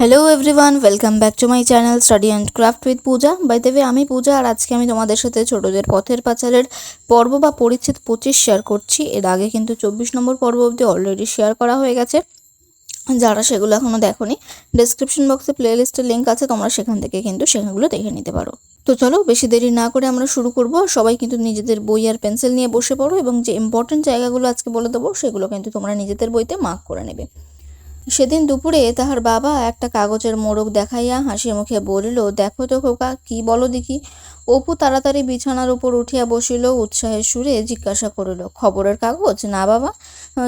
Hello everyone welcome back to my channel study and craft with Puja by দেবে আমি পূজা আর আজকে আমি তোমাদের সাথে ছোটদের পথের পাচারের পর্ব বা পরিচ্ছেদ পঁচিশ শেয়ার করছি। এর আগে কিন্তু চব্বিশ নম্বর পর্ব অবধি অলরেডি শেয়ার করা হয়ে গেছে। যারা সেগুলো এখনও দেখোনি ডেসক্রিপশন বক্সে প্লে লিস্টের লিঙ্ক আছে, তোমরা সেখান থেকে কিন্তু সেখানগুলো দেখে নিতে পারো। তো চলো, বেশি দেরি না করে আমরা শুরু করব। সবাই কিন্তু নিজেদের বই আর পেন্সিল নিয়ে বসে পড়ো এবং যে ইম্পর্টেন্ট জায়গাগুলো আজকে বলে দেবো, সেগুলো কিন্তু তোমরা নিজেদের বইতে মার্ক করে নেবে। সেদিন দুপুরে তাহার বাবা একটা কাগজের মোড়ক দেখাইয়া হাসি মুখে বলিল, দেখো তো খোকা, কি বলো দেখি? অপু তাড়াতাড়ি বিছানার উপর উঠিয়া বসিল, উৎসাহের সুরে জিজ্ঞাসা করিল, খবরের কাগজ? না, বাবা।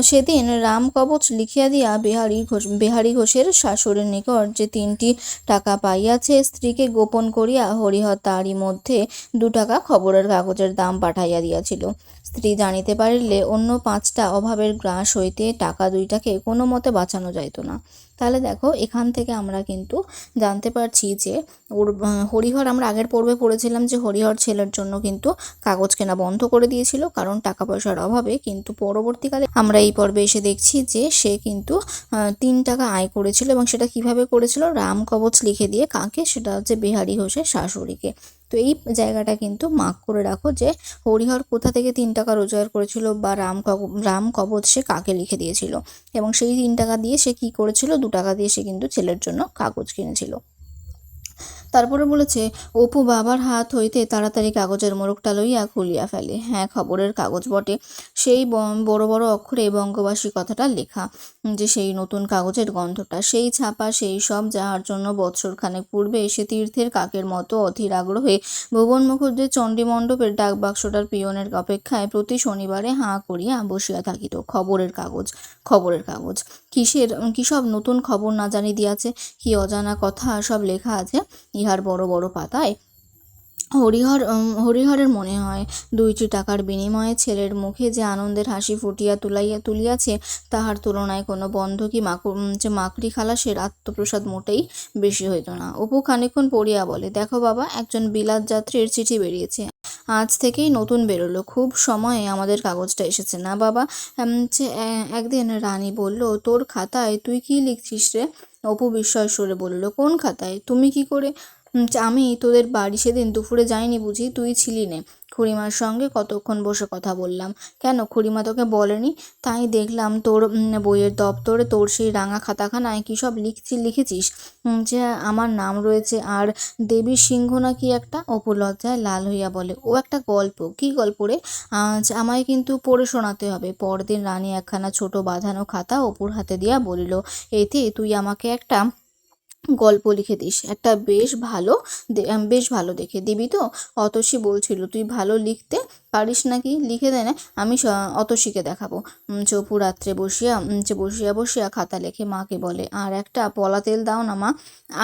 সেদিন রাম কবচ লিখিয়া দিয়া বিহারী ঘোষ বিহারী ঘোষের শাশুড়ির নিকট যে তিনটি টাকা পাইয়াছে, স্ত্রীকে গোপন করিয়া হরিহর তারই মধ্যে দু টাকা খবরের কাগজের দাম পাঠাইয়া দিয়াছিল। স্ত্রী জানিতে পারিলে অন্য পাঁচটা অভাবের গ্রাস হইতে টাকা দুইটাকে কোনো মতে বাঁচানো যাইত না। তাহলে দেখো, এখান থেকে আমরা কিন্তু জানতে পারছি যে ওর হরিহর, আমরা আগের পর্বে পড়েছিলাম যে হরিহর ছেলের জন্য কিন্তু কাগজ কেনা বন্ধ করে দিয়েছিল, কারণ টাকা পয়সার অভাবে কিন্তু পরবর্তীকালে আমরা এই পর্বে এসে দেখছি যে সে কিন্তু তিন টাকা আয় করেছিল এবং সেটা কীভাবে করেছিল? রাম কবচ লিখে দিয়ে কাকে? সেটা হচ্ছে বিহারী ঘোষের শাশুড়িকে। তো এই জায়গাটা কিন্তু মার্ক করে রাখো যে হরিহর কোথা থেকে তিন টাকা রোজগার করেছিল বা রাম রাম কবচ সে কাকে লিখে দিয়েছিল? এবং সেই তিন টাকা দিয়ে সে কি করেছিল? দু টাকা দিয়ে সে কিন্তু ছেলের জন্য কাগজ কিনেছিল। তারপরে বলেছে, অপু বাবার হাত হইতে তাড়াতাড়ি কাগজের মোড়কটা লইয়া খুলিয়া ফেলে। হ্যাঁ খবরের কাগজ বটে। সেই বড় বড় অক্ষরে বঙ্গবাসী কথাটা লেখা, যে সেই নতুন কাগজের গন্ধটা, সেই ছাপা, সেই সব যাহার জন্য বৎসর খানেক পূর্বে এসে তীর্থের কাকের মতো অধীর আগ্রহে ভুবন মুখুজ্জের চণ্ডী মণ্ডপের ডাক বাক্সটার পিয়নের অপেক্ষায় প্রতি শনিবারে হাঁ করিয়া বসিয়া থাকিত। খবরের কাগজ খবরের কাগজ। কিসের কি সব নতুন খবর না জানি দিয়াছে, কি অজানা কথা সব লেখা আছে? ইহার বড় বড় পাতায়। হরিহর হরিহরের মনে হয় দুইটি টাকার বিনিময়ে ছেলের মুখে যে আনন্দের হাসি ফুটিয়া তুলাইয়া তুলিয়াছে তাহার তুলনায় কোনো বন্ধকি মাকু উম, যে মাকড়ি খালাসের আত্মপ্রসাদ মোটেই বেশি হইত না। অপু খানিক্ষণ পড়িয়া বলে দেখো বাবা একজন বিলাত যাত্রীর চিঠি বেরিয়েছে। আজ থেকেই নতুন বেরোলো। খুব সময়ে আমাদের কাগজটা এসেছে। না বাবা একদিন রানী বলল তোর খাতায় তুই কি লিখছিস রে? অপু বিস্ময় সরে বলল কোন খাতায়? তুমি কি করে আমি তোদের বাড়ি সেদিন দুপুরে যাইনি বুঝি, তুই ছিলি নে। খুড়িমার সঙ্গে কতক্ষণ বসে কথা বললাম। কেন খুড়িমা তোকে বলেনি? তাই দেখলাম তোর বইয়ের দপ্তরে তোর সেই রাঙা খাতাখানায় কী সব লিখছি, লিখেছিস? যে আমার নাম রয়েছে আর দেবী সিংহ না কি একটা? অপু লজ্জায় লাল হইয়া বলে, ও একটা গল্প। কি গল্প রে? আজ আমায় কিন্তু পড়ে শোনাতে হবে। পরদিন রানী একখানা ছোট বাঁধানো খাতা অপুর হাতে দিয়া বলিল, এতে তুই আমাকে একটা গল্প লিখে দিস। একটা বেশ ভালো বেশ ভালো দেখে দিবি তো? অতসী বলছিল, তুই ভালো লিখতে পারিস নাকি? লিখে দে না, আমি অতসীকে দেখাবো। চপু রাত্রে বসিয়া বসিয়া বসিয়া খাতা লেখে মাকে বলে, আর একটা পলা তেল দাও না মা,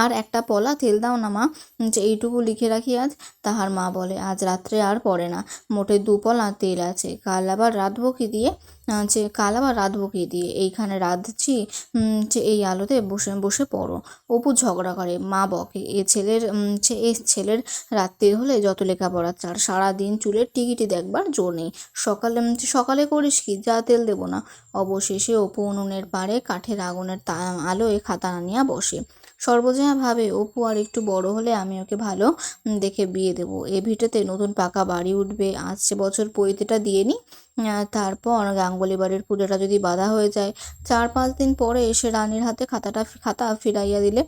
আর একটা পলা তেল দাও না মা। যে এইটুকু লিখে রাখি আজ। তাহার মা বলে, আজ রাত্রে আর পড়ে না, মোটে দু পলা তেল আছে। কাল আবার রাঁধবো কি দিয়ে? যে কাল আবার রাঁধবো কি দিয়ে এইখানে রাঁধছি যে এই আলোতে বসে বসে পড়ো। অপু ঝগড়া করে, মা বকে। এ ছেলের এ ছেলের রাত্রি হলে যত লেখাপড়া চার, সারাদিন চুলের টিকিটি দেখবার জোর নেই। সকালে সকালে করিস কি? যা তেল দেবো না। অবশেষে অপু উনুনের পাড়ে কাঠের আগুনের আলোয় খাতা আনিয়া বসে। সর্বজয়া ভাবে অপু, আর একটু বড় হলে আমি ওকে ভালো দেখে বিয়ে দেব। এ ভিটাতে নতুন পাকা বাড়ি উঠবে। আসছে বছর পৈতেটা দিয়ে নি। তারপর গাঙ্গুলি বাড়ির পুজোটা যদি বাধা হয়ে যায়, চার পাঁচ দিন পরে এসে রানীর হাতে খাতাটা, খাতা ফিরাইয়া দিলে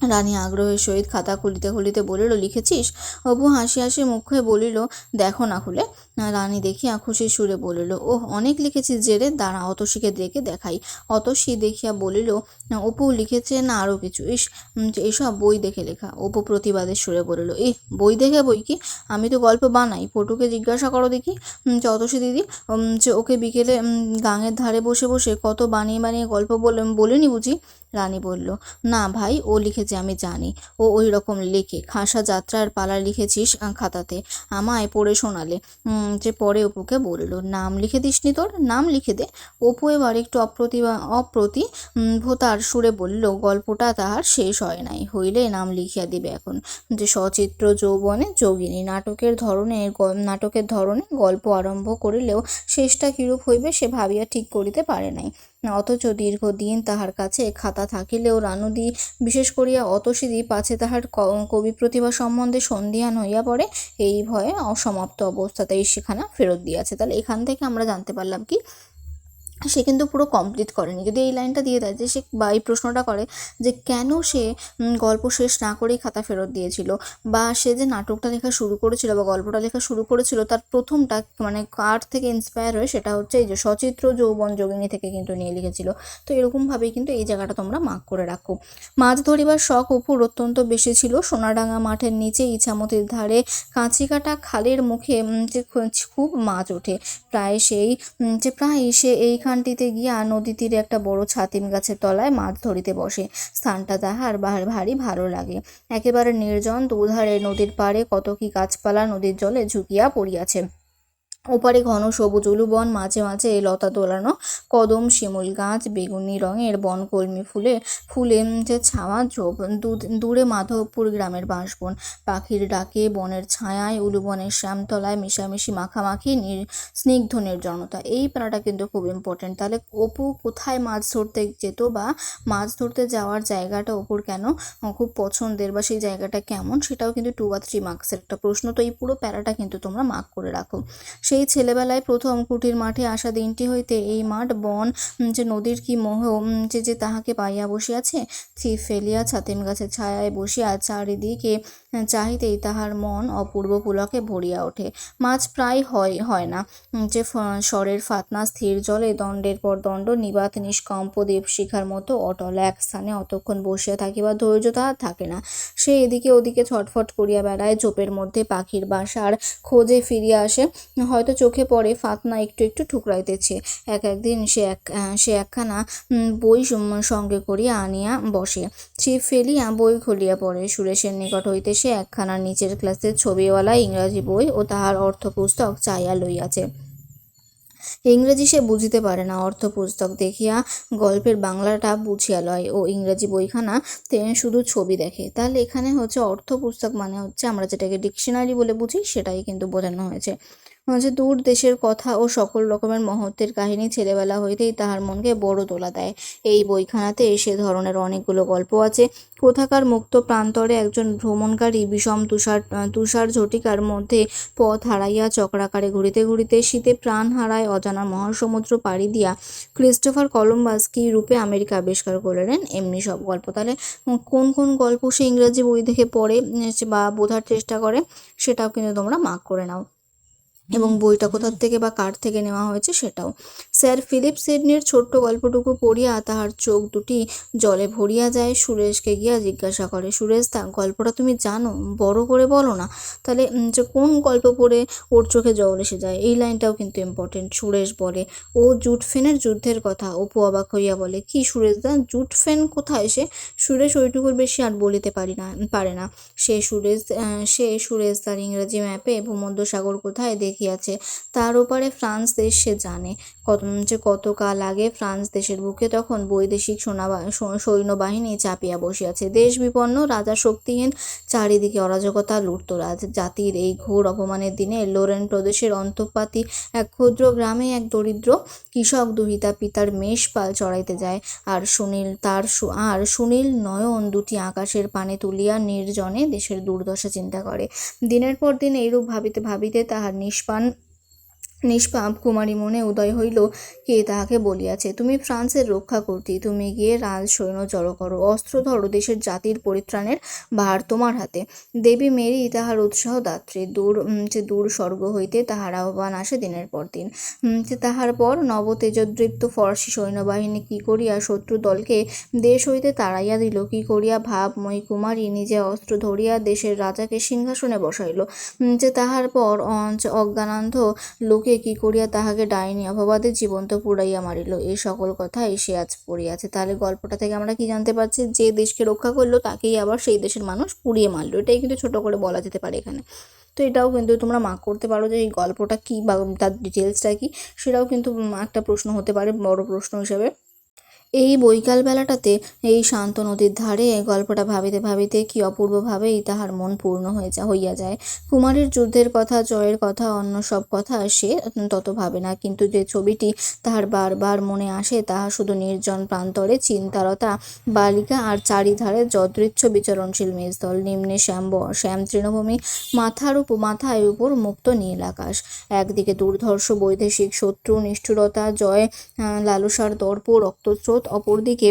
রানী আগ্রহের সহিত খাতা খুলিতে খুলিতে বলিল, লিখেছিস? অপু হাসি হাসি মুখে বলিল, দেখো না খুলে। রানী দেখিয়া খুশি সুরে বলিল ও অনেক লিখেছিস জেরে দাঁড়া, অতসীকে দেখে দেখাই। অতসী দেখিয়া বলিল, অপু লিখেছে না আরও কিছু। ইস এসব বই দেখে লেখা। অপু প্রতিবাদের সুরে বলিল এ বই দেখে বই কি? আমি তো গল্প বানাই, পটুকে জিজ্ঞাসা করো দেখি। অতসী দিদি যে ওকে বিকেলে গাঙের ধারে বসে বসে কত বানিয়ে বানিয়ে গল্প বলে, বলিনি বুঝি? রানী বলল, না ভাই, ও লিখেছে আমি জানি। ও ওই রকম লেখে। খাসা যাত্রার পালা লিখেছিস খাতাতে আমায় পড়ে শোনালে। যে পরে অপুকে বলল, নাম লিখে দিসনি তোর? নাম লিখে দে। অপু এবার একটু অপ্রতিভা অপ্রতি ভোতার সুরে বলল, গল্পটা তাহার শেষ হয় নাই। হইলে নাম লিখিয়া দিবে এখন। যে সচিত্র যৌবনে যোগিনী, নাটকের ধরনে নাটকের ধরনে গল্প আরম্ভ করিলেও শেষটা কিরূপ হইবে সে ভাবিয়া ঠিক করিতে পারে নাই। অথচ দীর্ঘদিন তাহার কাছে খাতা থাকিলেও রানুদি, বিশেষ করিয়া অতসিদি পাছে তাহার কবি প্রতিভা সম্বন্ধে সন্ধিহান হইয়া পড়ে, এই ভয়ে অসমাপ্ত অবস্থাতেই সেখানে ফেরত দিয়াছে। তাহলে এখান থেকে আমরা জানতে পারলাম কি সে কিন্তু পুরো কমপ্লিট করেনি। যদি এই লাইনটা দিয়ে দেয় যে সে বা এই প্রশ্নটা করে যে কেন সে গল্প শেষ না করেই খাতা ফেরত দিয়েছিল বা সে যে নাটকটা লেখা শুরু করেছিল বা গল্পটা লেখা শুরু করেছিল তার প্রথমটা মানে কার থেকে ইন্সপায়ার হয়ে সেটা হচ্ছে এই যে সচিত্র যৌবন যোগিনী থেকে কিন্তু নিয়ে লিখেছিল। তো এরকমভাবেই কিন্তু এই জায়গাটা তোমরা মার্ক করে রাখো। মাছ ধরিবার শখ অপুর অত্যন্ত বেশি ছিল। সোনাডাঙ্গা মাঠের নিচে ইছামতির ধারে কাঁচি কাটা খালের মুখে যে খুব মাছ ওঠে। প্রায় সেই যে প্রায় সে এইখানটিতে গিয়া নদী তীরে একটা বড় ছাতিম গাছের তলায় মাছ ধরিতে বসে। স্থানটা তাহার ভারী ভালো লাগে। একেবারে নির্জন দুধারে নদীর পাড়ে কত কি গাছপালা নদীর জলে ঝুঁকিয়া পড়িয়াছে। ওপারে ঘন সবুজ উলুবন, মাঝে মাঝে লতা দোলানো কদম, শিমুল গাছ, বেগুনি রঙের বনকলমি ফুলে ফুলে যে ছাওয়া ঝোপ, দূরে মাধবপুর গ্রামের বাঁশবন। পাখির ডাকে, বনের ছায়ায়, উলুবনের শ্যামতলায় মিশামিশি মাখামাখি, নির স্নিগ্ধ নির্জনতা, এই প্যারাটা কিন্তু খুব ইম্পর্টেন্ট তাহলে অপু কোথায় মাছ ধরতে যেত বা মাছ ধরতে যাওয়ার জায়গাটা অপুর কেন? খুব পছন্দের বা সেই জায়গাটা কেমন? সেটাও কিন্তু টু বা থ্রি মার্কসের একটা প্রশ্ন। তো এই পুরো প্যারাটা কিন্তু তোমরা মার্ক করে রাখো। সেই ছেলেবেলায় প্রথম কুটির মাঠে আসা দিনটি হইতে এই মাঠ, বন যে নদীর কি মোহ যে যে তাহাকে পাইয়া বসিয়াছে ছিপ ফেলিয়া ছাতিম গাছের ছায়ায় বসিয়া চারিদিকে চাহিতেই তাহার মন অপূর্ব পুলকে ভরিয়া ওঠে। মাছ প্রায় হয় হয় না। যে স্বরের ফাতনা স্থির জলে, দণ্ডের পর দণ্ড, নিবাত নিষ্কম্প দেবশিখার মতো অটল এক স্থানে অতক্ষণ বসিয়া থাকিবার ধৈর্য তাহার থাকে না। সে এদিকে ওদিকে ছটফট করিয়া বেড়ায়, ঝোপের মধ্যে পাখির বাসার খোঁজে ফিরিয়া আসে। হয়তো চোখে পড়ে ফাতনা একটু একটু ঠুকরাইতেছে। এক একদিন সে এক সে একখানা বই সঙ্গে করিয়া আনিয়া বসে। ছিপ ফেলিয়া বই খুলিয়া পড়ে। সুরেশের নিকট হইতে সে একখানা নিচের ক্লাসের ছবিওয়ালা ইংরাজি বই ও তাহার অর্থ পুস্তক চাইয়া লইয়াছে। ইংরেজি সে বুঝিতে পারে না। অর্থ পুস্তক দেখিয়া গল্পের বাংলাটা বুঝিয়া লয় ও ইংরেজি বইখানা শুধু ছবি দেখে। তাহলে এখানে হচ্ছে অর্থ পুস্তক মানে হচ্ছে আমরা যেটাকে ডিকশনারি বলে বুঝি সেটাই কিন্তু বোঝানো হয়েছে। হচ্ছে দূর দেশের কথা ও সকল রকমের মহত্বের কাহিনী ছেলেবেলা হইতেই তাহার মনকে বড় তোলা দেয়। এই বইখানাতে সে ধরনের অনেকগুলো গল্প আছে। কোথাকার মুক্ত প্রান্তরে একজন ভ্রমণকারী বিষম তুষার তুষার ঝটিকার মধ্যে পথ হারাইয়া চক্রাকারে ঘুরিতে ঘুরিতে শীতে প্রাণ হারায় অজানা মহাসমুদ্র পাড়ি দিয়া ক্রিস্টোফার কলম্বাস কি রূপে আমেরিকা আবিষ্কার করলেন? এমনি সব গল্প। তাহলে কোন কোন গল্প সে ইংরাজি বই দেখে পড়ে বা বোঝার চেষ্টা করে, সেটাও কিন্তু তোমরা মার্ক করে নাও। এবং বইটা কোথার থেকে বা কার থেকে নেওয়া হয়েছে সেটাও। স্যার ফিলিপ সিডনির ছোট্ট গল্পটুকু পড়িয়া তাহার চোখ দুটি জলে ভরিয়া যায়। সুরেশকে গিয়া জিজ্ঞাসা করে, সুরেশ তা গল্পটা তুমি জানো? বড় করে বলো না। তাহলে যে কোন গল্প পড়ে ওর চোখে জল এসে যায়? এই লাইনটাও কিন্তু ইম্পর্টেন্ট সুরেশ বলে। ও জুটফেনের যুদ্ধের কথা, অপু অবাক হইয়া বলে, কি সুরেশ দা, জুটফেন কোথায় সে? সুরেশ ওইটুকুর বেশি আর বলিতে পারি না, পারে না। সে সুরেশ সে সুরেশ তার ইংরেজি ম্যাপে ভূমধ্যসাগর কোথায় দেখিয়াছে? তার ওপারে ফ্রান্স দেশ সে জানে। কত যে কতকাল আগে ফ্রান্স দেশের বুকে তখন বৈদেশিক সোনাবা সৈন্যবাহিনী চাপিয়া বসিয়াছে। দেশ বিপন্ন, রাজা শক্তিহীন, চারিদিকে অরাজকতা, লুটতরাজ। জাতির এই ঘোর অপমানের দিনে লোরেন প্রদেশের অন্তঃপাতি এক ক্ষুদ্র গ্রামে এক দরিদ্র কৃষক দুহিতা পিতার মেষ পাল চড়াইতে যায়। আর সুনীল তার আর সুনীল নয়ন দুটি আকাশের পানে তুলিয়া নির্জনে দেশের দুর্দশা চিন্তা করে। দিনের পর দিন এইরূপ ভাবিতে ভাবিতে তাহার নিষ্পান নিষ্পাপ কুমারী মনে উদয় হইল। কে তাহাকে বলিয়াছে, তুমি ফ্রান্সের রক্ষা করতি তুমি গিয়ে রাজ সৈন্য জড়ো করো। অস্ত্র ধরো দেশের জাতির পরিত্রাণের ভার তোমার হাতে। দেবী মেরি তাহার উৎসাহ দাত্রী, দূর যে দূর স্বর্গ হইতে তাহার আহ্বান আসে দিনের পর দিন। তাহার পর নবতেজদৃপ্ত ফরাসি সৈন্যবাহিনী কি করিয়া শত্রু দলকে দেশ হইতে তাড়াইয়া দিল, কি করিয়া ভাবময়ী কুমারী নিজে অস্ত্র ধরিয়া দেশের রাজাকে সিংহাসনে বসাইল। যে তাহার পর অ- যে অজ্ঞানান্ধ লোকে কি করিয়া তাহাকে ডাইনি, অপবাদে জীবন্ত পুড়াইয়া মারিল। এই সকল কথা এসে আজ পড়িয়াছে। তাহলে গল্পটা থেকে আমরা কি জানতে পারছি? যে দেশকে রক্ষা করল, তাকেই আবার সেই দেশের মানুষ পুড়িয়ে মারলো। এটাই কিন্তু ছোট করে বলা যেতে পারে এখানে। তো এটাও কিন্তু তোমরা মার্ক করতে পারো যে এই গল্পটা কী বা তার ডিটেলসটা কী, সেটাও কিন্তু একটা প্রশ্ন হতে পারে, বড় প্রশ্ন হিসেবে। এই বৈকাল বেলাটাতে এই শান্ত নদীর ধারে এই গল্পটা ভাবিতে ভাবিতে কি অপূর্বভাবেই তাহার মন পূর্ণ হয়ে যা হইয়া যায়। কুমারের যুদ্ধের কথা, জয়ের কথা, অন্য সব কথা সে তত ভাবে না, কিন্তু যে ছবিটি তাহার বারবার মনে আসে, তাহা শুধু নির্জন প্রান্তরে চিন্তারতা বালিকা আর চারিধারে যদৃচ্ছ বিচরণশীল মেজদল নিম্নে শ্যাম শ্যাম তৃণভূমি, মাথার উপর মাথায় উপর মুক্ত নীল আকাশ। একদিকে দুর্ধর্ষ বৈদেশিক শত্রু, নিষ্ঠুরতা, জয় লালসার দর্প, রক্তস্রোত অপরদিকে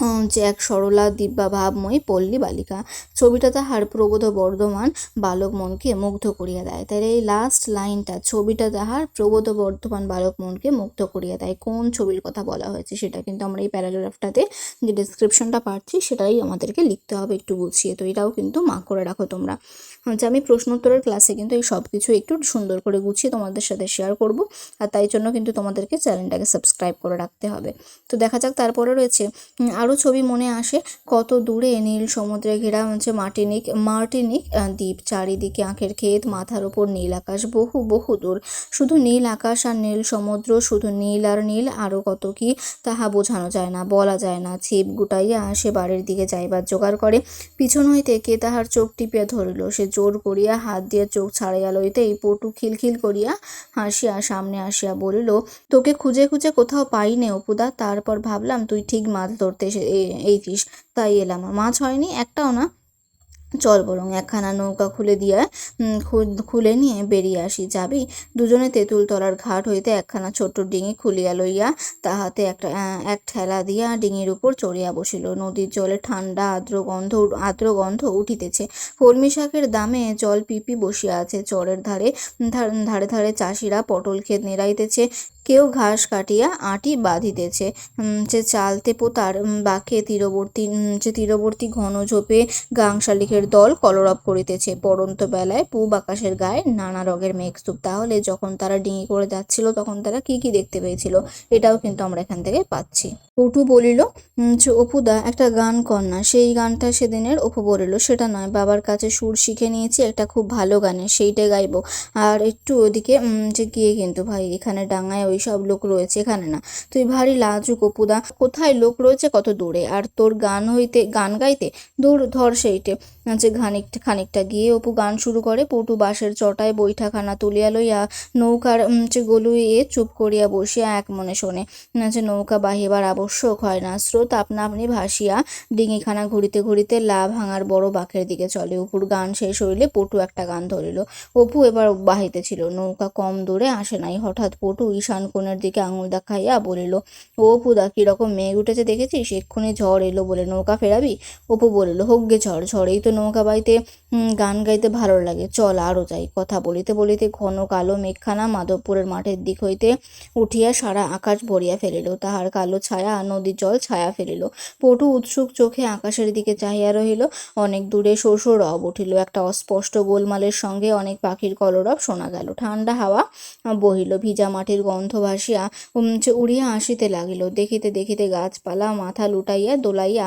উম, যে এক সরলা দিব্যা ভাবময়ী পল্লী বালিকা। ছবিটা তাহার প্রবোধ বর্ধমান বালক মনকে মুগ্ধ করিয়া দেয়। তাই এই লাস্ট লাইনটা ছবিটা তাহার প্রবোধ বর্ধমান বালক মনকে মুগ্ধ করিয়া দেয়। কোন ছবির কথা বলা হয়েছে সেটা কিন্তু আমরা এই প্যারাগ্রাফটাতে যে ডিসক্রিপশনটা পাচ্ছি সেটাই আমাদেরকে লিখতে হবে একটু গুছিয়ে তো এটাও কিন্তু মা করে রাখো তোমরা। যে আমি প্রশ্নোত্তরের ক্লাসে কিন্তু এই সব কিছু একটু সুন্দর করে গুছিয়ে তোমাদের সাথে শেয়ার করব। আর তাই জন্য কিন্তু তোমাদেরকে চ্যানেলটাকে সাবস্ক্রাইব করে রাখতে হবে। তো দেখা যাক তারপরে রয়েছে আরও ছবি মনে আসে। কত দূরে নীল সমুদ্রে ঘেরা হচ্ছে মার্টিনিক মার্টিনিক দ্বীপ। চারিদিকে আঁখের ক্ষেত, মাথার ওপর নীল আকাশ, বহু বহু দূর। শুধু নীল আকাশ আর নীল সমুদ্র, শুধু নীল আর নীল আরও কত কি তাহা বোঝানো যায় না, বলা যায় না। ছিপ গুটাইয়া সে বাড়ির দিকে যাইবার জোগাড় করে। পিছন হইতে কে তাহার চোখ টিপিয়া ধরিল, সে জোর করিয়া হাত দিয়া চোখ ছাড়াইয়া লইতেই পটু খিলখিল করিয়া হাসিয়া সামনে আসিয়া বলিল, তোকে খুঁজে খুঁজে কোথাও পাই নে অপুদা, তারপর ভাবলাম তুই ঠিক মাছ ধরতে এসে এ- এইছিস তাই এলাম। মাছ হয়নি, একটাও না? চল বরং একখানা নৌকা খুলে দিয়া খুলে নিয়ে বেরিয়ে আসি। যাবি? দুজনে তেঁতুল তলার ঘাট হইতে একখানা ছোট্ট ডিঙি খুলিয়া লইয়া তাহাতে একটা এক ঠেলা দিয়া ডিঙির উপর চড়িয়া বসিল। নদীর জলে ঠান্ডা আর্দ্র গন্ধ আর্দ্র গন্ধ উঠিতেছে। কলমি শাকের দামে জল পিপি বসিয়া আছে। চরের ধারে ধার- ধারে চাষিরা পটল ক্ষেত নেড়াইতেছে। কেউ ঘাস কাটিয়া আটি বাঁধিতেছে। যে চালতে পোতার বাঁকে তীরবর্তী যে তীরবর্তী ঘন ঝোপে গাং শালিকের দল কলরব করিতেছে। পড়ন্ত বেলায় পূব আকাশের গায়ে নানা রঙের মেঘস্তূপ তাহলে যখন তারা ডিঙি করে যাচ্ছিল, তখন তারা কি কি দেখতে পেয়েছিল? এটাও কিন্তু আমরা এখান থেকে পাচ্ছি। পটু বলিল অপুদা, একটা গান কন্যা সেই গানটা সেদিনের অপু বলিল, সেটা নয়, বাবার কাছে সুর শিখে নিয়েছি, একটা খুব ভালো গানে সেইটা গাইবো। আর একটু ওদিকে যে গিয়ে কিন্তু ভাই, এখানে ডাঙায় ওই সব লোক রয়েছে, এখানে না। তুই ভারী লাজুক, অপুদা। কোথায় লোক রয়েছে কত দূরে? আর তোর গান হইতে, গান গাইতে? দূর ধর সেইটে। যে খানিকটা খানিকটা গিয়ে অপু গান শুরু করে। পটু বাঁশের চটায় বৈঠাখানা তুলিয়া লইয়া নৌকার যে গলুয়ে চুপ করিয়া বসিয়া এক মনে শোনে যে নৌকা বাহিবার আবশ্যক হয় না। স্রোত আপনা আপনি ভাসিয়া ডিঙিখানা ঘুরিতে ঘুরিতে লা ভাঙার বড় বাঁকের দিকে চলে। অপুর গান শেষ হইলে পটু একটা গান ধরিল। অপু এবার বাহিতেছিল নৌকা কম দূরে আসে নাই। হঠাৎ পটু ঈশান কোণের দিকে আঙুল দেখাইয়া বলিল, ও অপুদা কীরকম মেঘ উঠেছে দেখেছিস? এক্ষুনি ঝড় এলো বলে নৌকা ফেরাবি? অপু বলিল হোক গে ঝড়। ঝড়েই তো নৌকা বাইতে গান গাইতে ভালো লাগে। চল আরও যাই। কথা বলিতে বলিতে ঘন কালো মেঘখানা মাধবপুরের মাঠের দিক হইতে উঠিয়া সারা আকাশ ভরিয়া ফেলিল। তাহার কালো ছায়া নদীর জল ছায়া ফেলিল। পটু উৎসুক চোখে আকাশের দিকে চাহিয়া রহিল। অনেক দূরে শোষ রব উঠিল। একটা অস্পষ্ট গোলমালের সঙ্গে অনেক পাখির কলরব শোনা গেল। ঠান্ডা হাওয়া বহিল। ভিজা মাটির গন্ধ ভাসিয়া উড়িয়া আসিতে লাগিল। দেখিতে দেখিতে গাছপালা মাথা লুটাইয়া দোলাইয়া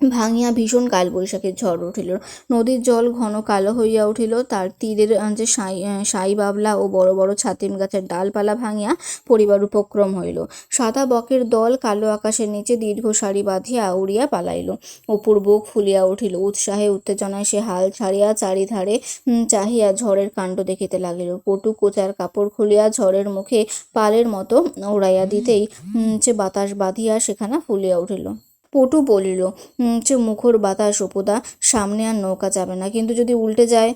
ভাঙিয়া ভীষণ কালবৈশাখীর ঝড় উঠিল। নদীর জল ঘন কালো হইয়া উঠিল। তার তীরের যে সাই সাই বাবলা ও বড় বড় ছাতিম গাছের ডালপালা ভাঙিয়া পরিবার উপক্রম হইল। সাদা বকের দল কালো আকাশের নিচে দীর্ঘ সারি বাঁধিয়া উড়িয়া পালাইল। অপুর বুক ফুলিয়া উঠিল। উৎসাহে, উত্তেজনায় সে হাল ছাড়িয়া চারিধারে চাহিয়া ঝড়ের কাণ্ড দেখিতে লাগিল। পটু কোচার কাপড় খুলিয়া ঝড়ের মুখে পালের মতো উড়াইয়া দিতেই যে বাতাস বাঁধিয়া সেখানে ফুলিয়া উঠিল। পটু বলিল যে মুখর বাতাস উপদা সামনে আর নৌকা যাবে না। কিন্তু যদি উল্টে যায়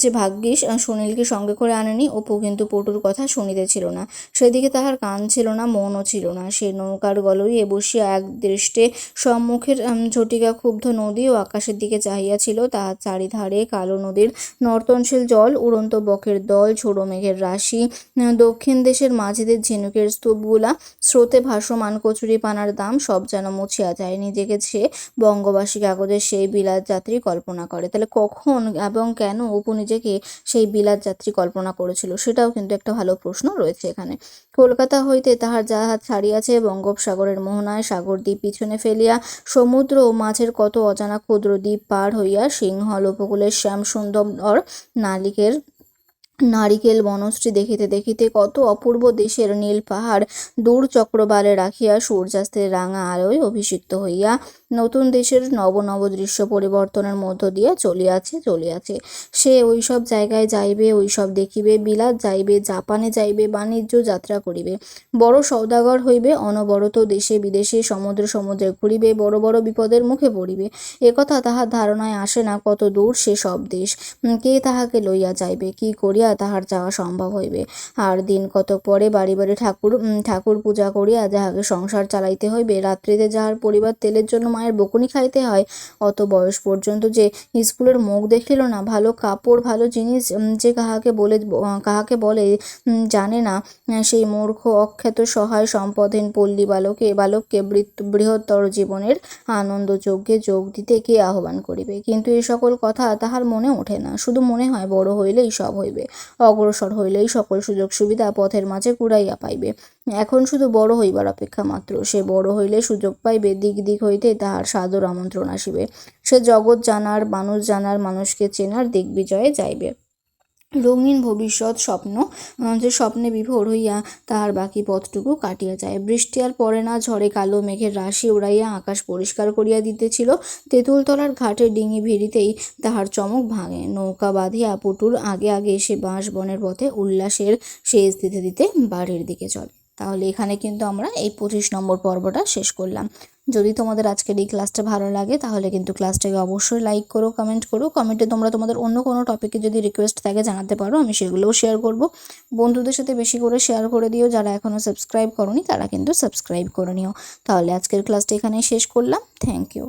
যে ভাগ্যিস সুনীলকে সঙ্গে করে আনেনি, অপু কিন্তু পটুর কথা শুনিতেছিল না। সেদিকে তাহার কান ছিল না, মনও ছিল না। সে নৌকার গলইয়ে বসিয়া এক দৃষ্টে সম্মুখের ঝটিকা ক্ষুব্ধ নদী ও আকাশের দিকে চাহিয়াছিল। তাহার চারিধারে কালো নদীর নর্তনশীল জল, উড়ন্ত বকের দল, ঝোড়ো মেঘের রাশি দক্ষিণ দেশের মাঝিদের ঝিনুকের স্তূপগুলা, স্রোতে ভাসমান কচুরি পানার দাম, সব যেন মুছিয়া যায়। নিজেকে সে বঙ্গবাসী কাগজের সেই বিলাত যাত্রী কল্পনা করে। তাহলে কখন এবং কেন অপু নিজেকে সেই বিলাত যাত্রী কল্পনা করেছিল। সেটাও কিন্তু একটা ভালো প্রশ্ন রয়েছে এখানে। কলকাতা হইতে তাহার জাহাজ ছাড়িয়াছে, বঙ্গোপসাগরের মোহনায় সাগর দ্বীপ পিছনে ফেলিয়া, সমুদ্র ও মাছের কত অজানা ক্ষুদ্র দ্বীপ পার হইয়া, সিংহল, উপকূলের শ্যাম সুন্দর নালিকের নারিকেল বনশ্রী দেখিতে দেখিতে কত অপূর্ব দেশের নীল পাহাড় দূর চক্রবালে রাখিয়া সূর্যাস্তের রাঙা আলোয় অভিষিক্ত হইয়া নতুন দেশের নব নব দৃশ্য পরিবর্তনের মধ্য দিয়ে চলিয়াছে চলিয়াছে। সে ওইসব জায়গায় যাইবে, ওইসব দেখিবে, বিলাত যাইবে, জাপানে যাইবে, বাণিজ্য যাত্রা করিবে। বড় সৌদাগর হইবে, অনবরত দেশে বিদেশে সমুদ্র সমুদ্রে ঘুরিবে, বড় বড় বিপদের মুখে পড়িবে। একথা তাহার ধারণায় আসে না কত দূর সে সব দেশ। কে তাহাকে লইয়া যাইবে, কি করিয়া তাহার যাওয়া সম্ভব হইবে? আর দিন কতক পরে বাড়ি বাড়ি ঠাকুর ঠাকুর পূজা করিয়া যাহাকে সংসার চালাইতে হইবে, রাত্রিতে যাহার পরিবার তেলের জন্য মায়ের বকুনি খাইতে হয়। অত বয়স পর্যন্ত যে স্কুলের মুখ দেখিল না, ভালো কাপড়, ভালো জিনিস যে কাহাকে বলে কাহাকে বলে জানে না। সেই মূর্খ, অখ্যাত, সহায়, সম্পদহীন, পল্লী বালকে, বালককে বৃহত্তর জীবনের আনন্দ যজ্ঞে যোগ দিতে কে আহ্বান করিবে? কিন্তু এই সকল কথা তাহার মনে ওঠে না। শুধু মনে হয়, বড় হইলেই সব হইবে, অগ্রসর হইলেই সকল সুযোগ সুবিধা পথের মাঝে কুড়াইয়া পাইবে। এখন শুধু বড় হইবার অপেক্ষা মাত্র। সে বড় হইলে সুযোগ পাইবে দিক দিক হইতে তাহার সাদর আমন্ত্রণ আসিবে। সে জগৎ জানার, মানুষ জানার, মানুষকে চেনার দিগ্বিজয়ে যাইবে। রঙিন ভবিষ্যৎ স্বপ্ন যে স্বপ্নে বিভোর হইয়া তাহার বাকি পথটুকু কাটিয়া যায়। বৃষ্টি আর পড়ে না, ঝড়ে কালো মেঘের রাশি উড়াইয়া আকাশ পরিষ্কার করিয়া দিতেছিল। তেঁতুলতলার ঘাটে ডিঙি ভিড়িতেই তাহার চমক ভাঙে। নৌকা বাঁধিয়া পুটুর আগে আগে এসে বাঁশ বনের পথে উল্লাসের শেষ দিতে দিতে বাড়ির দিকে চলে। তাহলে এখানে কিন্তু আমরা এই পঁচিশ নম্বর পর্বটা শেষ করলাম। যদি তোমাদের আজকের এই ক্লাসটা ভালো লাগে, তাহলে কিন্তু ক্লাসটাকে অবশ্যই লাইক করো, কমেন্ট করো। কমেন্টে তোমরা তোমাদের অন্য কোনো টপিকে যদি রিকোয়েস্ট থাকে জানাতে পারো, আমি সেগুলোও শেয়ার করব। বন্ধুদের সাথে বেশি করে শেয়ার করে দিও, যারা এখনও সাবস্ক্রাইব করনি, তারা কিন্তু সাবস্ক্রাইব করে নিও। তাহলে আজকের ক্লাসটা এখানেই শেষ করলাম। Thank you